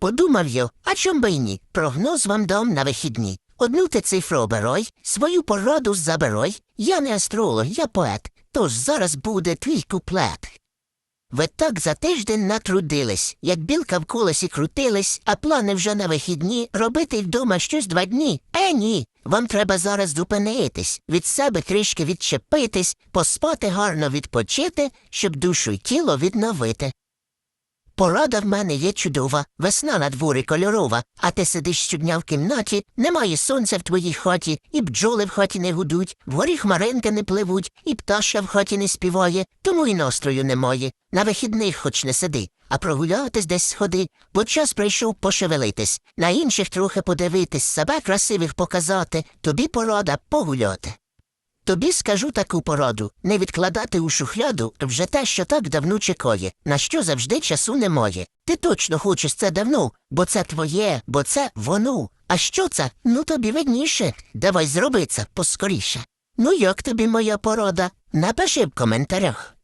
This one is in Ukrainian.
Подумав я, а чом би й ні? Прогноз вам дам на вихідні. Одну ти цифру обирай, свою пораду забирай. Я не астролог, я поет. Тож зараз буде твій куплет. Ви так за тиждень натрудились, як білка в колесі крутились, а плани вже на вихідні робити вдома щось два дні. Е, ні. Вам треба зараз зупинитись, від себе трішки відчепитись, поспати гарно відпочити, щоб душу й тіло відновити. Порада в мене є чудова, весна на дворі кольорова, а ти сидиш щодня в кімнаті, немає сонця в твоїй хаті, і бджоли в хаті не гудуть, вгорі хмаринки не пливуть, і пташа в хаті не співає, тому й настрою немає. На вихідних хоч не сиди, а прогулятись десь сходи, бо час прийшов пошевелитись, на інших трохи подивитись, себе красивих показати, тобі порада погуляти. Тобі скажу таку пораду не відкладати у шухляду вже те, що так давно чекає, на що завжди часу немає. Ти точно хочеш це давно, бо це твоє, бо це воно. А що це? Ну тобі видніше. Давай зроби це поскоріше. Ну як тобі моя порада? Напиши в коментарях.